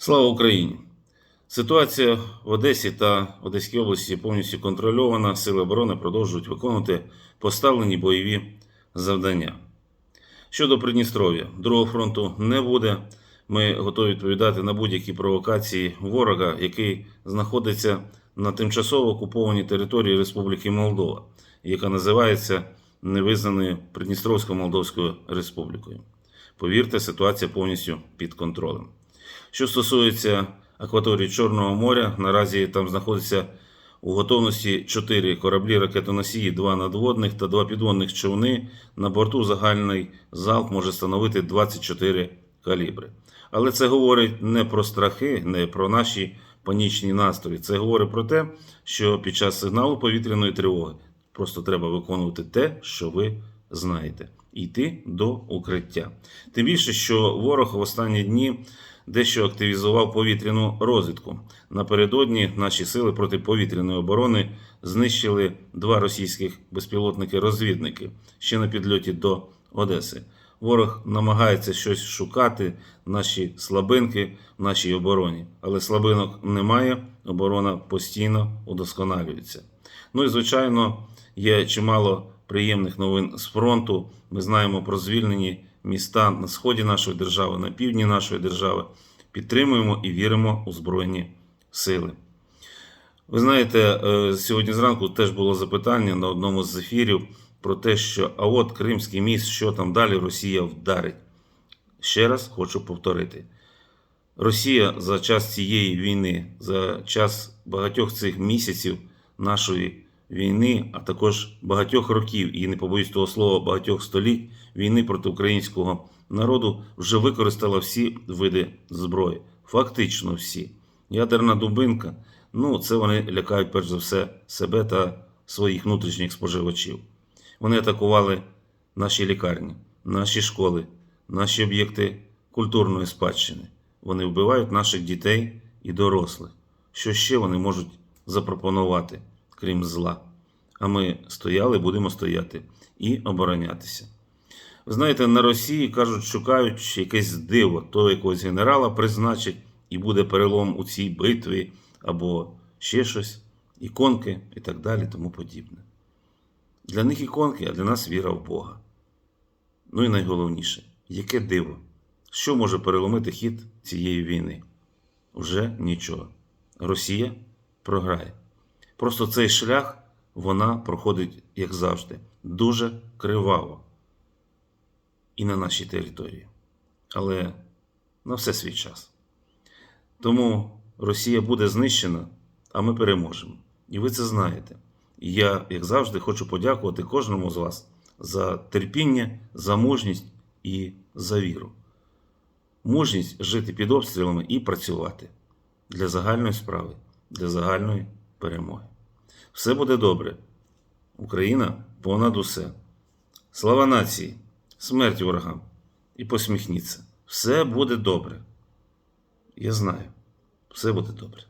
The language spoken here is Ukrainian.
Слава Україні! Ситуація в Одесі та Одеській області повністю контрольована. Сили оборони продовжують виконувати поставлені бойові завдання. Щодо Придністров'я, другого фронту не буде. Ми готові відповідати на будь-які провокації ворога, який знаходиться на тимчасово окупованій території Республіки Молдова, яка називається невизнаною Придністровсько-Молдовською Республікою. Повірте, ситуація повністю під контролем. Що стосується акваторії Чорного моря, наразі там знаходиться у готовності 4 кораблі ракетоносії, 2 надводних та 2 підводних човни. На борту загальний залп може становити 24 калібри. Але це говорить не про страхи, не про наші панічні настрої. Це говорить про те, що під час сигналу повітряної тривоги просто треба виконувати те, що ви знаєте, йти до укриття. Тим більше, що ворог в останні дні дещо активізував повітряну розвідку. Напередодні наші сили протиповітряної оборони знищили два російських безпілотники-розвідники ще на підльоті до Одеси. Ворог намагається щось шукати, наші слабинки в нашій обороні, але слабинок немає, оборона постійно удосконалюється. Ну і звичайно, є чимало приємних новин з фронту. Ми знаємо про звільнені міста на сході нашої держави, на півдні нашої держави. Підтримуємо і віримо у Збройні сили. Ви знаєте, е, сьогодні зранку теж було запитання на одному з ефірів про те, що а от Кримський міст, що там далі Росія вдарить. Ще раз хочу повторити: Росія за час цієї війни, за час багатьох цих місяців нашої війни, а також багатьох років, і не побоюсь того слова, багатьох століть війни проти українського народу вже використала всі види зброї. Фактично всі. Ядерна дубинка, ну це вони лякають перш за все себе та своїх внутрішніх споживачів. Вони атакували наші лікарні, наші школи, наші об'єкти культурної спадщини. Вони вбивають наших дітей і дорослих. Що ще вони можуть запропонувати, крім зла? А ми стояли, будемо стояти і оборонятися. Ви знаєте, на Росії кажуть, шукають якесь диво, то якогось генерала призначить і буде перелом у цій битві, або ще щось, іконки і так далі, тому подібне. Для них іконки, а для нас віра в Бога. Ну і найголовніше, яке диво, що може переломити хід цієї війни? Уже нічого. Росія програє. Просто цей шлях вона проходить, як завжди, дуже криваво і на нашій території. Але на все свій час. Тому Росія буде знищена, а ми переможемо. І ви це знаєте. І я, як завжди, хочу подякувати кожному з вас за терпіння, за мужність і за віру. Мужність жити під обстрілами і працювати для загальної справи, для загальної перемоги. Все буде добре. Україна понад усе. Слава нації, смерть ворогам і посміхніться. Все буде добре. Я знаю, все буде добре.